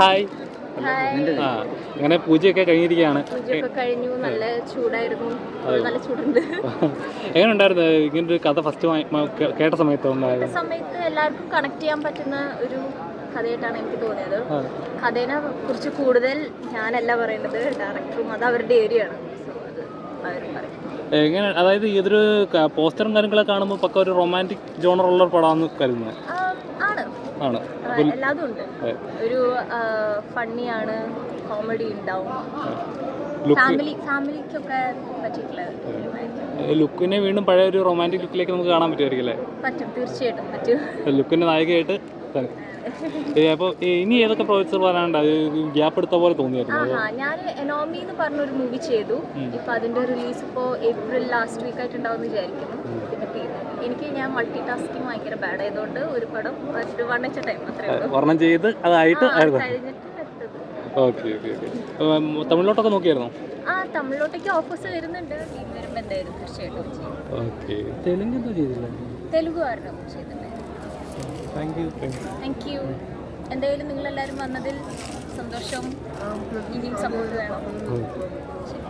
Hi. ആ അങ്ങനെ പൂജയൊക്കെ കഴിഞ്ഞിരിക്കുകയാണ്. പൂജയൊക്കെ കഴിഞ്ഞു. നല്ല ചൂടായിരുന്നു. നല്ല ചൂടുണ്ട്. എങ്ങനെ ഉണ്ടായിരുന്നു? ഇങ്ങനെ ഒരു കഥ ഫസ്റ്റ് കേട്ട സമയത്ത് ഉണ്ടായത് ആ സമയത്ത് എല്ലാവർക്കും കണക്ട് ചെയ്യാൻ പറ്റുന്ന ഒരു കഥയായിട്ടാണ് എനിക്ക് തോന്നിയത്. കഥേനെ കുറിച്ച് കൂടുതൽ ഞാനല്ല പറയുന്നത് ഡയറക്ടറും അത് അവരുടെ ഏരിയ ആണ്. അത് അവർ പറയും. എങ്ങനെ അതായത് ഇതൊരു പോസ്റ്ററും കാര്യങ്ങളൊക്കെ കാണുമ്പോൾ പക്ക ഒരു റൊമാന്റിക് ജോണർ ഉള്ള ഒരു പടമാണെന്ന് കരുതുന്നത്. ആണ്. എല്ലാതും ഉണ്ട്. ഒരു ഫണ്ണിയാണ് കോമഡി ഉണ്ടാവും. ലുക്കിനെ വീണ്ടും പഴയ ഒരു റൊമാന്റിക് ലുക്കിലേക്ക് നമുക്ക് കാണാൻ പറ്റുമായിരിക്കും അല്ലേ? പറ്റും. തീർച്ചയായിട്ടും പറ്റും. ലുക്കിന്റെ നായികയായിട്ട് അപ്പോൾ ഇനി ഏതൊക്കെ പ്രോജക്ട്സ് പറയാനുണ്ട് അത് ഗ്യാപ്പ് എടുത്ത പോലെ തോന്നിയായിരുന്നു. ഞാൻ എനോമി എന്ന് പറഞ്ഞൊരു മൂവി ചെയ്തു. ഇപ്പൊ അതിന്റെ റിലീസ് ഇപ്പോ ഏപ്രിൽ ലാസ്റ്റ് വീക്ക് ആയിട്ട് ഉണ്ടാവും വിചാരിക്കുന്നു. എനിക്ക് ഞാൻ മൾട്ടി ടാസ്കിങ് ഭയങ്കര ബാഡ് ആയതുകൊണ്ട് ഒരു പടം എച്ച ടൈം വർണം ചെയ്ത് അതായിട്ട് കഴിഞ്ഞിട്ട് ഓക്കെ ഓക്കെ ഓക്കെ. തമിഴിലോട്ടൊക്കെ നോക്കിയായിരുന്നോ? ആ തമിഴിലോട്ടേക്ക് ഓഫേഴ്സ് വരുന്നുണ്ട്. വരുമ്പോൾ എന്തായാലും തീർച്ചയായിട്ടും ചെയ്യും. ഓക്കെ. തെലുങ്ക് എന്താ ചെയ്തില്ല? തെലുങ്ക് കാരണം ചെയ്തിട്ടുണ്ടായിരുന്നു. താങ്ക് യു താങ്ക് യു എന്തായാലും നിങ്ങളെല്ലാവരും വന്നതിൽ സന്തോഷവും ഇനിയും സപ്പോർട്ട് വേണം ശരി.